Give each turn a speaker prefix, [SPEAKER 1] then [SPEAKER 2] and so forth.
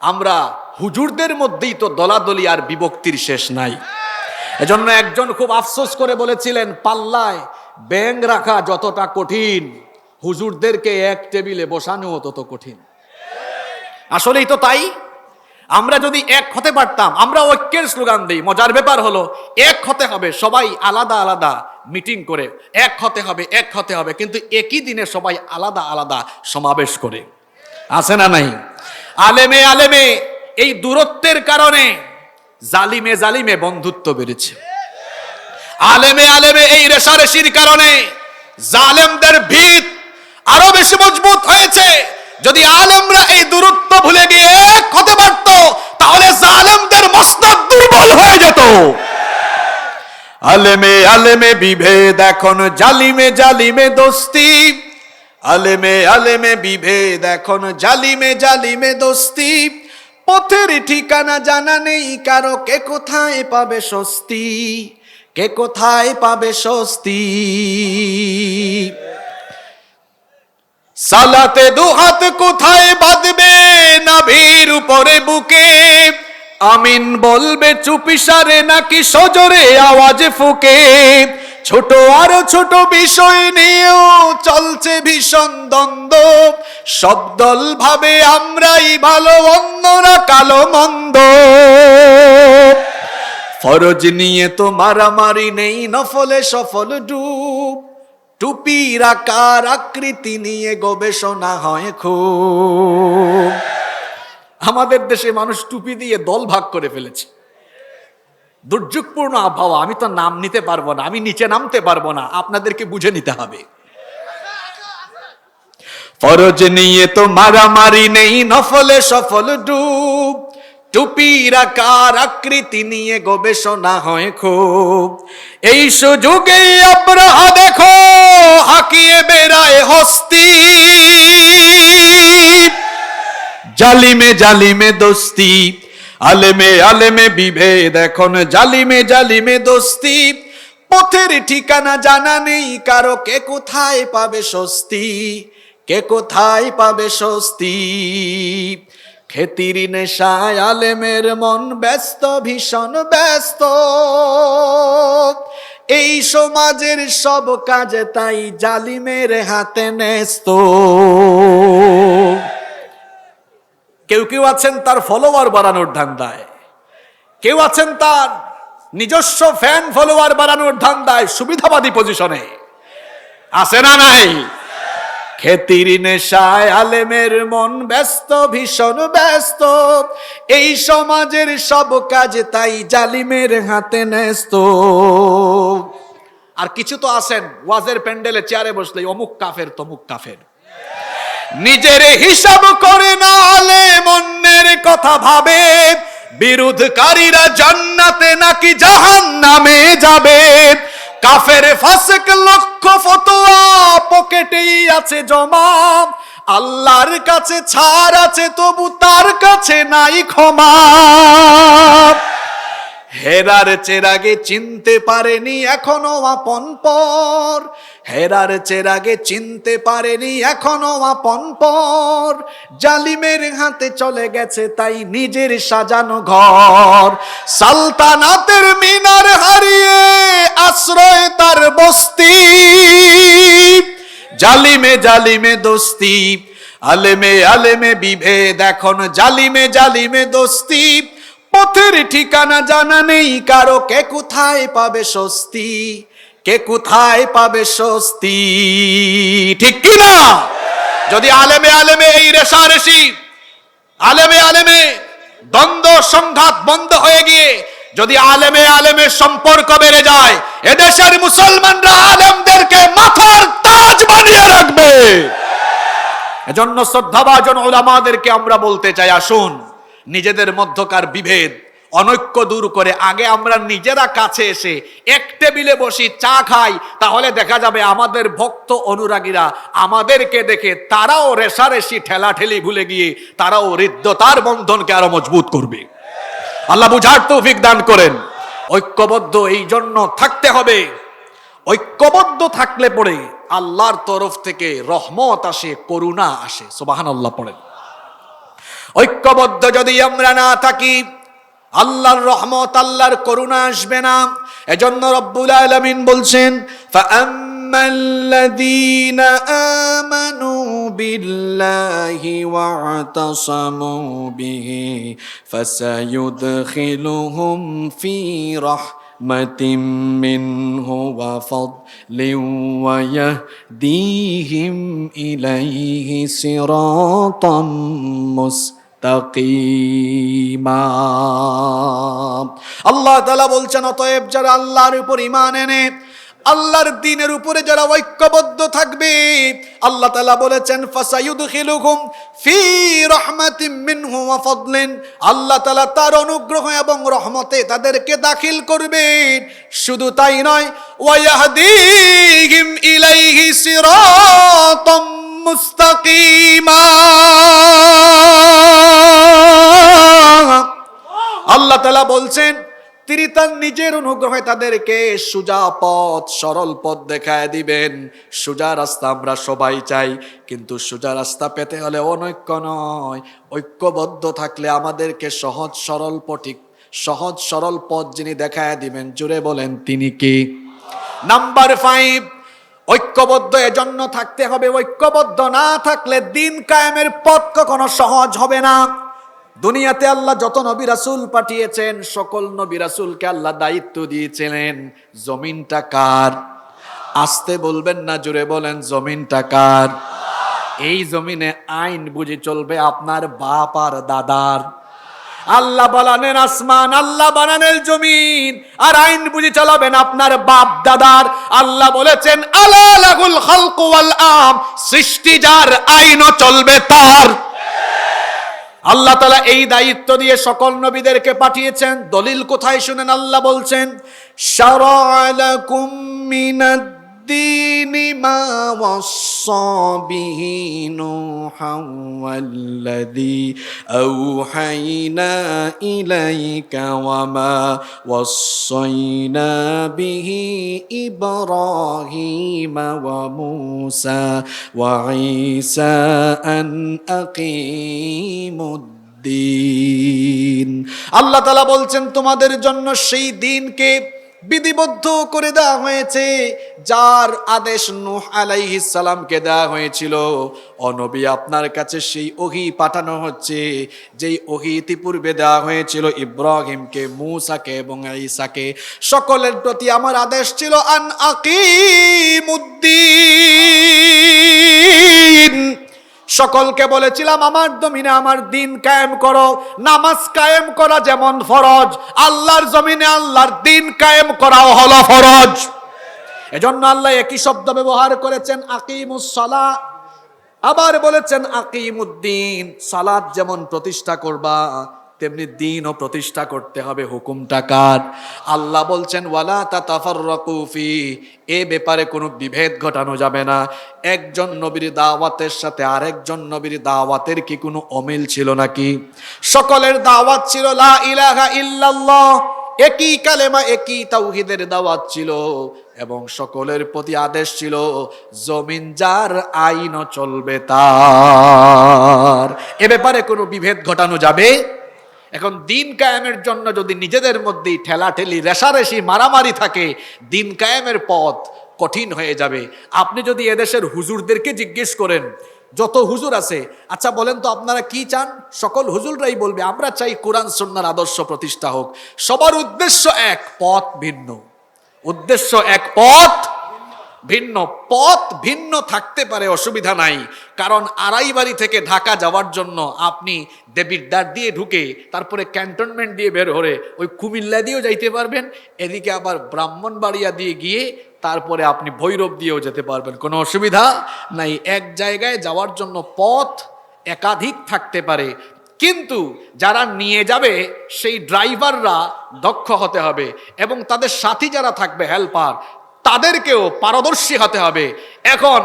[SPEAKER 1] আমরা হুজুরদের মধ্যেই তো দলাদলি আর বিভক্তির শেষ নাই। এজন্য একজন খুব আফসোস করে বলেছিলেন, পাল্লায় ব্যাং রাখা যতটা কঠিন, হুজুরদেরকে এক টেবিলে বসানো তত কঠিন। আসলেই তো তাই। আমরা যদি এক হতে পারতাম, আমরা ঐক্যের স্লোগান দিই। মজার ব্যাপার হলো, এক হতে হবে, সবাই আলাদা আলাদা মিটিং করে। এক হতে হবে, এক হতে হবে, কিন্তু একই দিনে সবাই আলাদা আলাদা সমাবেশ করে। আছে না নাই? আলেমে আলেমে, এই দূরত্বের কারণে জালিমে জালিমে বন্ধুত্ব বেড়েছে। আলেমে আলেমে এই রেশারেশির কারণে জালেমদের ভিত আরও বেশি মজবুত হয়েছে। যদি আলেমরা এই দূরত্ব ভুলে গিয়ে এক হতে পারত তাহলে জালেমদের মস্তক দুর্বল হয়ে যেত। আলেমে আলেমে বিভেদ এখন জালিমে জালিমে দোস্তি। আলেমে আলেমে বিভেদ, এখন জালিমে জালিমে দোস্তি। পথের ঠিকানা জানা নেই, কারও কে কোথায় পাবে স্বস্তি? কে কোথায় পাবে স্বস্তি? সালাতে দুহাত কোথায় বাঁধবে না নাভির উপরে বুকে? আমিন বলবে চুপিসারে নাকি সজরে আওয়াজ ফুকে? ছোট আরও ছোট বিষয় নিয়েও চলছে ভীষণ দ্বন্দ্ব। সব দল ভাবে আমরাই ভালো, অন্যরা কালো, মন্দ। ফরজ নিয়ে তো মারামারি নেই, নফলে সফল ডুব। টুপির আকার, আকৃতি নিয়ে গবেষণা হয় খুব। আমাদের দেশে মানুষ টুপি দিয়ে দল ভাগ করে ফেলেছে। দুর্যোগপূর্ণ আবহাওয়া, আমি তো নাম নিতে পারব না, আমি নিচে নামতে পারব না, আপনাদেরকে বুঝে নিতে হবে। ফরজ নিয়ে তো মারামারি নেই, নফলে সফল ডুব। টুপির আকার আকৃতি নিয়ে গবেষণা হয় খুব। এই সুযোগে আব্রাহা দেখো, হাকিয়ে বেড়ায় হস্তি। জালিমে জালিমে দোস্তি আলেমে আলেমে বিভেদ, এখন জালিমে জালিমে দোস্তি। পথের ঠিকানা জানা নেই, কারও কে কোথায় পাবে স্বস্তি? কে কোথায় পাবে স্বস্তি? খেতির নেশায় আলেমের মন ব্যস্ত, ভীষণ ব্যস্ত। এই সমাজের সব কাজে তাই জালিমের হাতে ন্যস্ত। কেউ কেউ আছেন তার ফলোয়ার বাড়ানোর ধান্দায়। কেউ আছেন তার নিজস্ব ফ্যান ফলোয়ার বাড়ানোর ধান্দায় সুবিধাবাদী পজিশনে আছে না নাই? খেতির নেশায় আলেমের মন ব্যস্ত, ভীষণ ব্যস্ত। এই সমাজের সব কাজ তাই জালিমের হাতে ন্যস্ত। আর কিছু তো আছেন, ওয়াজের প্যান্ডেলে চেয়ারে বসলে অমুক কাফের, তমুক কাফের। নিজের হিসাব করে না আলে মন্নের কথা ভাবে। বিরোধকারীরা জান্নাতে নাকি জাহান নামে যাবে। কাফের ফাসেক লক্ষ ফতোয়া পকেটেই আছে জমা। আল্লাহর কাছে ছাড় আছে, তবু তার কাছে নাই ক্ষমা। হেরার চেরাগে চিনতে পারেনি এখনও আপন পর। হেরার চেরাগে চিনতে পারেনি এখনও আপন পর। জালিমের হাতে চলে গেছে তাই নিজের সাজানো ঘর। সালতানাতের মিনার হারিয়ে আশ্রয় তার বস্তি। জালিমে জালিমে দোস্তি, আলেমে আলেমে বিভেদ, এখন জালিমে জালিমে দোস্তি। পথের ঠিকানা জানা নেই, কারও কে কোথায় পাবে স্বস্তি? কে কোথায় পাবে স্বস্তি? ঠিক কি না যদি আলেমে আলেমে এই রেশারেশি আলেমে আলেমে দ্বন্দ্ব, সংঘাত বন্ধ হয়ে গিয়ে যদি আলেমে আলেমে সম্পর্ক বেড়ে যায়, এদেশের মুসলমানরা আলেমদেরকে মাথার তাজ বানিয়ে রাখবে। এজন্য শ্রদ্ধাভাজন ওলামাদেরকে আমরা বলতে চাই, আসুন। নিজেদের মধ্যকার বিভেদ, অনৈক্য দূর করে আগে আমরা নিজেরা কাছে এসে এক টেবিলে বসি, চা খাই, তাহলে দেখা যাবে আমাদের ভক্ত অনুরাগীরা আমাদেরকে দেখে তারাও রেশারেশি ঠেলাঠেলি ভুলে গিয়ে তারাও হৃদ্যতার বন্ধনকে আরও মজবুত করবে। আল্লাহ বুঝার তৌফিক দান করেন। ঐক্যবদ্ধ এই জন্য থাকতে হবে। ঐক্যবদ্ধ থাকলে পরে আল্লাহর তরফ থেকে রহমত আসে, করুণা আসে। সুবাহান আল্লাহ পড়েন। ঐক্যবদ্ধ যদি আমরা না থাকি আল্লাহর রহমত আল্লাহর করুণা আসবে না এজন্য রব্বুল আলামিন বলছেন فأما الذين آمنوا بالله واعتصموا به فسيدخلهم في رحمة منه وفضل ويهديهم إليه صراطا মুস্তাকিমা আল্লাহ তাআলা বলছেন, অতএব যারা আল্লাহর উপর ইমান এনে, আল্লাহর দিনের উপরে যারা ঐক্যবদ্ধ থাকবে, আল্লাহ তাআলা বলেছেন, ফাসায়ুদখিলুহুম ফি রাহমাতিম মিনহু ওয়া ফাদলিন। আল্লাহ তাআলা তার অনুগ্রহ এবং রহমতে তাদেরকে দাখিল করবেন। শুধু তাই নয় ওয়ায়াহদিহিম ইলাইহি সিরাতাম মুস্তাকিমা। আল্লাহ তালা বলছেন, তিনি তার নিজের অনুগ্রহে তাদেরকে সুজা পথ, সরল পথ দেখায় দিবেন। সুজা রাস্তা আমরা সবাই চাই, কিন্তু সুজা রাস্তা পেতে হলে অনৈক্য নয়। ঐক্যবদ্ধ থাকলে আমাদেরকে সহজ, সরল পথিক সহজ, সরল পথ যিনি দেখায় দিবেন, জুড়ে বলেন তিনি কি? নাম্বার ফাইভ ঐক্যবদ্ধ, এজন্য থাকতে হবে ঐক্যবদ্ধ। না থাকলে দিন কায়েমের পথ কখনো সহজ হবে না। দুনিয়াতে আল্লাহ যত নবী রাসূল পাঠিয়েছেন, সকল নবী রাসূলকে আল্লাহ দায়িত্ব দিয়েছিলেন। জমিনটা কার? আসতে বলবেন না জুড়ে বলেন, জমিনটা কার? এই জমিনে আইন বুঝে চলবে আপনার বাপ আর দাদার। আল্লাহ বানানেন আসমান, আল্লাহ বানানেন জমিন। আর আইন বুঝি চালাবেন আপনার বাপ দাদার। আল্লাহ বলেছেন, আলা লাগুল খালকু আম। সৃষ্টি যার, আইনও চলবে তার। আল্লাহ তালা এই দায়িত্ব দিয়ে সকল নবীদেরকে পাঠিয়েছেন। দলিল কোথায় শুনেন আল্লাহ বলছেন শারালাকুম মিনাদ-দীনি ওয়াসসা বিহি নূহান ওয়াল্লাযী আওহাইনা ইলাইকা ওয়া মা ওয়াসাইনা বিহি ইব্রাহিমা ওয়া মূসা ওয়া ঈসা আন আকিমুদ্দিন আল্লাহ তাআলা বলছেন, তোমাদের জন্য সেই দিনকে বিধিবদ্ধ করে দেওয়া হয়েছে, যার আদেশ নূহ আলাইহিস সালামকে দেওয়া হয়েছিল। অনবী আপনার কাছে সেই ওহি পাঠানো হচ্ছে, যেই ওহি ইতিপূর্বে দেওয়া হয়েছিল ইব্রাহিমকে, মুসাকে এবং ঈসাকে। সকলের প্রতি আমার আদেশ ছিল, আন আকিমুদ্দিন সকলকে বলেছিলাম, আমার জমিনে আমার দিন কায়েম করো। নামাজ কায়েম করা যেমন ফরজ, আল্লাহর জমিনে আল্লাহর দিন কায়েম করাও হলো ফরজ। এজন্য আল্লাহ একই শব্দ ব্যবহার করেছেন আকিমুসলা আবার বলেছেন, আকিমুদ্দিন। সালাদ যেমন প্রতিষ্ঠা করবা তেমনি দিনও প্রতিষ্ঠা করতে হবে, হুকুমটা কার? আল্লাহ বলছেন, ওয়ালা তা তাফার রকুফি এ ব্যাপারে কোনো বিভেদ ঘটানো যাবে না। একজন নবীর দাওয়াতের সাথে আরেকজন নবীর দাওয়াতের কি কোনো অমিল ছিল নাকি? সকলের দাওয়াত ছিল, লা ইলাহা ইল্লাল্লাহ একই কালেমা, একই তাওহিদের দাওয়াত ছিল। এবং সকলের প্রতি আদেশ ছিল, জমিন যার আইনও চলবে তার এ ব্যাপারে কোনো বিভেদ ঘটানো যাবে এখন দিন কায়েমের জন্য যদি নিজেদের মধ্যেই ঠেলাঠেলি রেশারেশি মারামারি থাকে, দিন কায়েমের পথ কঠিন হয়ে যাবে। আপনি যদি এদেশের হুজুরদেরকে জিজ্ঞেস করেন, যত হুজুর আছে? আচ্ছা বলেন তো আপনারা কি চান? সকল হুজুররাই বলবে, আমরা চাই কোরআন সন্ন্যার আদর্শ প্রতিষ্ঠা হোক। সবার উদ্দেশ্য এক, পথ ভিন্ন। উদ্দেশ্য এক, পথ ভিন্ন পথ ভিন্ন থাকতে পারে, অসুবিধা নাই। কারণ আড়াইবাড়ি থেকে ঢাকা যাওয়ার জন্য আপনি দেবীর দ্বার দিয়ে ঢুকে, তারপরে ক্যান্টনমেন্ট দিয়ে বের হরে ওই কুমিল্লা দিয়েও যাইতে পারবেন, এদিকে আবার ব্রাহ্মণবাড়িয়া দিয়ে গিয়ে তারপরে আপনি ভৈরব দিয়েও যেতে পারবেন। কোনো অসুবিধা নাই, এক জায়গায় যাওয়ার জন্য পথ একাধিক থাকতে পারে। কিন্তু যারা নিয়ে যাবে, সেই ড্রাইভাররা দক্ষ হতে হবে এবং তাদের সাথী যারা থাকবে, হেল্পার তাদেরকেও পারদর্শী হতে হবে। এখন